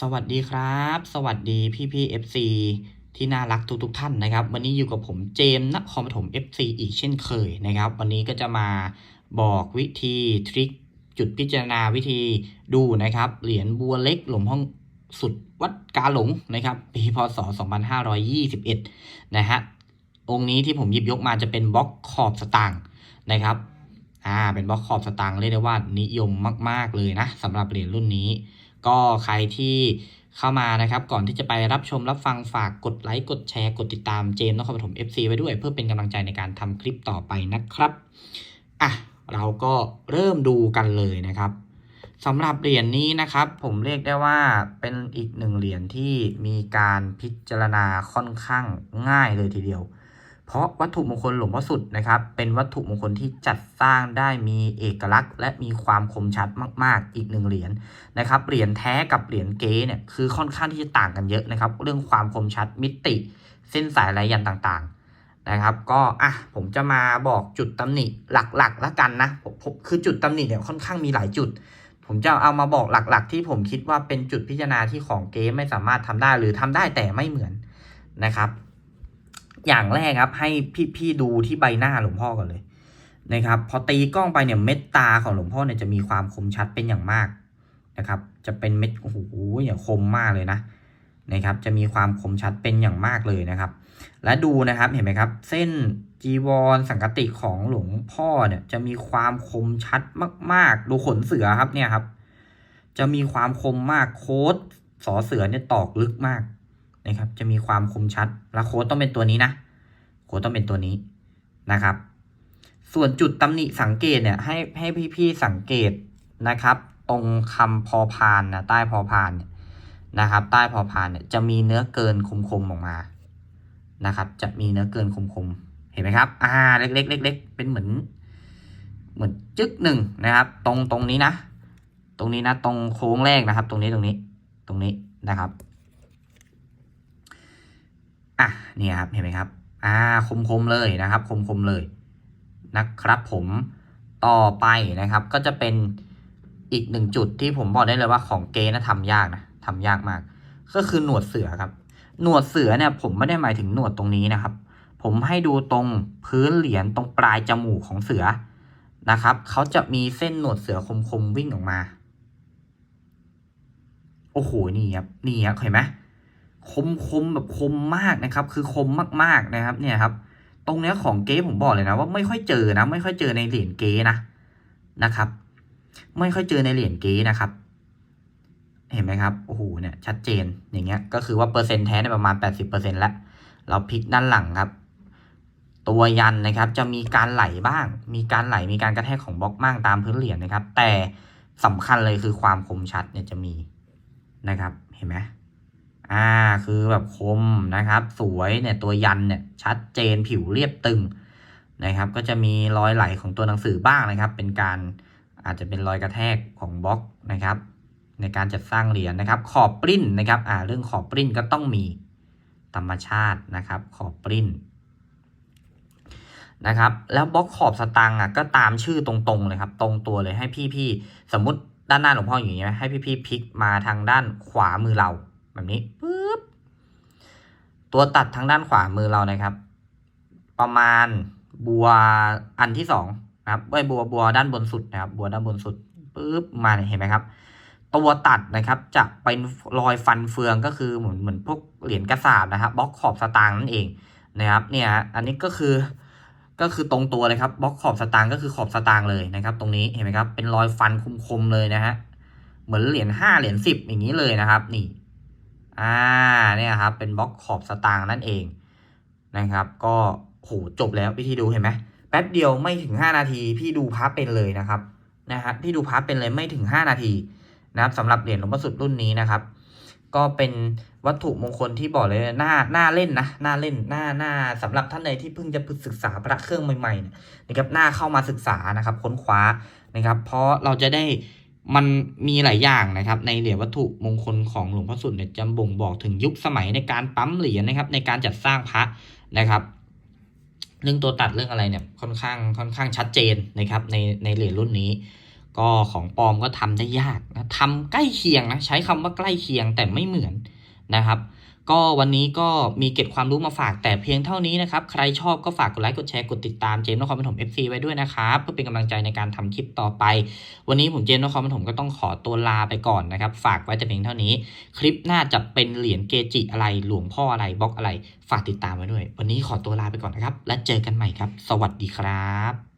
สวัสดีครับ สวัสดีพี่พี่ FC ที่น่ารักทุกทุกท่านนะครับ วันนี้อยู่กับผมเจมส์นครปฐม FC อีกเช่นเคยนะครับ วันนี้ก็จะมาบอกวิธีทริคจุดพิจารณาวิธีดูนะครับ เหรียญบัวเล็กหลวงพ่อสุดวัดกาหลงนะครับปีพศ 2521 นะฮะองค์นี้ที่ผมหยิบยกมาจะเป็นบล็อกขอบสตางค์นะครับอ่าเป็นบล็อกขอบสตางค์เรียกได้ว่านิยมมาก ๆเลยนะสำหรับเหรียญรุ่นนี้ ก็ใครที่เข้ามานะครับ ก่อนที่จะไปรับชมรับฟังฝากกดไลค์กดแชร์กดติดตามเจมส์นครปฐม FC ไว้ด้วย เพื่อเป็นกำลังใจในการทำคลิปต่อไปนะครับอะเราก็เริ่มดูกันเลยนะครับสำหรับเหรียญนี้นะครับ ผมเรียกได้ว่าเป็นอีกหนึ่งเหรียญที่มีการพิจารณาค่อนข้างง่ายเลยทีเดียว เพราะวัตถุมงคลหลวงพ่อสุดนะครับ เป็นวัตถุมงคลที่จัดสร้างได้มีเอกลักษณ์ และมีความคมชัดมากๆ อีกหนึ่งเหรียญนะครับ เหรียญแท้กับเหรียญเก๊เนี่ยคือค่อนข้างที่จะต่างกันเยอะนะครับ เรื่องความคมชัดมิติ เส้นสายลายยันต่างๆนะครับ ก็อะผมจะมาบอกจุดตำหนิหลักๆแล้วกันนะผมคือจุดตำหนิเนี่ยค่อนข้างมีหลายจุด ผมจะเอามาบอกหลักๆ ที่ผมคิดว่าเป็นจุดพิจารณาที่ของเก๊ไม่สามารถทำได้หรือทำได้แต่ไม่เหมือนนะครับ อย่างแรกครับ ให้พี่ๆดูที่ใบหน้าหลวงพ่อก่อนเลยนะครับพอตีกล้องไปเนี่ยเม็ดตาของหลวงพ่อเนี่ยจะมีความคมชัดเป็นอย่างมากนะครับ จะเป็นเม็ดโอ้โหอย่างคมมากเลยนะนะครับ จะมีความคมชัดเป็นอย่างมากเลยนะครับ และดูนะครับเห็นไหมครับ เส้นจีวรสังกติของหลวงพ่อเนี่ยจะมีความคมชัดมาก ๆ ดูขนเสือครับเนี่ยครับ จะมีความคมมากโค้ดสอเสือเนี่ยตอกลึกมาก นะครับ จะมีความคมชัด และโค้ดต้องเป็นตัวนี้นะ โค้ดต้องเป็นตัวนี้นะครับ ส่วนจุดตำหนิสังเกตเนี่ยให้ให้พี่ๆสังเกตนะครับ ตรงคำพอพานนะใต้พอพานเนี่ยนะครับ ใต้พอพานเนี่ยจะมีเนื้อเกินคมๆออกมานะครับ จะมีเนื้อเกินคมๆเห็นไหมครับ อ่าเล็กๆเล็กๆเป็นเหมือนเหมือนจึ๊กหนึ่งนะครับ ตรงตรงนี้นะ ตรงนี้นะ ตรงโค้งแรกนะครับ ตรงนี้ตรงนี้ ตรงนี้นะครับ อะเนี่ยครับเห็นไหมครับ อ่าคมคมเลยนะครับ คมคมเลยนะครับผมต่อไปนะครับ ก็จะเป็นอีกหนึ่งจุดที่ผมบอกได้เลยว่าของเกนะทำยากนะทำยากมาก ก็คือหนวดเสือครับ หนวดเสือเนี่ยผมไม่ได้หมายถึงหนวดตรงนี้นะครับ ผมให้ดูตรงพื้นเหรียญตรงปลายจมูกของเสือนะครับ เขาจะมีเส้นหนวดเสือคมๆวิ่งออกมา โอ้โห นี่ครับ นี่ครับเห็นไหม คมคมแบบคมมากนะครับ คือคมมากๆนะครับ เนี่ยครับ ตรงเนี้ยของเก๊ผมบอกเลยนะว่าไม่ค่อยเจอนะ ไม่ค่อยเจอในเหรียญเก๊นะนะครับ ไม่ค่อยเจอในเหรียญเก๊นะครับ เห็นไหมครับโอ้โหเนี่ยชัดเจนอย่างเงี้ย ก็คือว่าเปอร์เซ็นต์แท้เนี่ยประมาณแปดสิบเปอร์เซ็นต์แล้วเราพลิกด้านหลังครับ ตัวยันนะครับ จะมีการไหลบ้าง มีการไหลมีการกระแทกของบล็อกบ้างตามพื้นเหรียญนะครับ แต่สำคัญเลยคือความคมชัดเนี่ยจะมีนะครับ เห็นไหม อ่าคือแบบคมนะครับ สวยเนี่ยตัวยันเนี่ยชัดเจนผิวเรียบตึงนะครับ ก็จะมีรอยไหลของตัวหนังสือบ้างนะครับ เป็นการอาจจะเป็นรอยกระแทกของบล็อกนะครับ ในการจัดสร้างเหรียญนะครับ ขอบปริ้นนะครับอ่าเรื่องขอบปริ้นก็ต้องมีธรรมชาตินะครับ ขอบปริ้นนะครับ แล้วบล็อกขอบสตางค์อะก็ตามชื่อตรงๆเลยครับ ตรงตัวเลยให้พี่ๆสมมติด้านหน้าหลวงพ่ออย่างนี้ไหมให้พี่ๆพลิกมาทางด้านขวามือเรา แบบนี้ปึ๊บตัวตัดทางด้านขวามือเรานะครับ ประมาณบัวอันที่สองนะครับไอ้บัวบัวด้านบนสุดนะครับ บัวด้านบนสุดปึ๊บมาเนี่ยเห็นไหมครับ ตัวตัดนะครับจะเป็นรอยฟันเฟืองก็คือเหมือนเหมือนพวกเหรียญกระสาบนะครับบล็อกขอบสตางค์นั่นเองนะครับ เนี่ยอันนี้ก็คือก็คือตรงตัวเลยครับบล็อกขอบสตางค์ก็คือขอบสตางค์เลยนะครับ ตรงนี้เห็นไหมครับ เป็นรอยฟันคมๆเลยนะฮะเหมือนเหรียญห้าเหรียญสิบอย่างนี้เลยนะครับ นี่ อ่าเนี่ยครับเป็นบล็อกขอบสตางค์นั่นเองนะครับ ก็โหจบแล้ววิธีดูเห็นไหมแป๊บเดียวไม่ถึงห้านาที พี่ดูพับเป็นเลยนะครับนะฮะพี่ดูพับเป็นเลยไม่ถึงห้านาทีนะครับสำหรับเหรียญหลวงพ่อสุดรุ่นนี้นะครับ ก็เป็นวัตถุมงคลที่บอกเลยหน่าหน่าเล่นนะหน่าเล่นหน่าหน่าสำหรับท่านใดที่เพิ่งจะศึกษาพระเครื่องใหม่ๆนะครับหน่าเข้ามาศึกษานะครับ ค้นคว้านะครับ เพราะเราจะได้ มันมีหลายอย่างนะครับ ในเหรียญวัตถุมงคลของหลวงพ่อสุดเนี่ยจะบ่งบอกถึงยุคสมัยในการปั๊มเหรียญนะครับ ในการจัดสร้างพระนะครับ เรื่องตัวตัดเรื่องอะไรเนี่ยค่อนข้างค่อนข้างชัดเจนนะครับ ในในเหรียญรุ่นนี้ ก็ของปลอมก็ทำได้ยากนะทำใกล้เคียงนะใช้คำว่าใกล้เคียงแต่ไม่เหมือนนะครับ ก็วันนี้ก็มีเก็บความรู้มาฝากแต่เพียงเท่านี้นะครับ ใครชอบก็ฝากกดไลค์กดแชร์กดติดตามเจมส์นครปฐม FC ไว้ด้วยนะครับเพื่อเป็นกำลังใจในการทำคลิปต่อไป วันนี้ผมเจมส์นครปฐมก็ต้องขอตัวลาไปก่อนนะครับ ฝากไว้แต่เพียงเท่านี้ คลิปหน้าจะเป็นเหรียญเกจิอะไรหลวงพ่ออะไรบล็อกอะไร ฝากติดตามไว้ด้วย วันนี้ขอตัวลาไปก่อนนะครับ และเจอกันใหม่ครับ สวัสดีครับ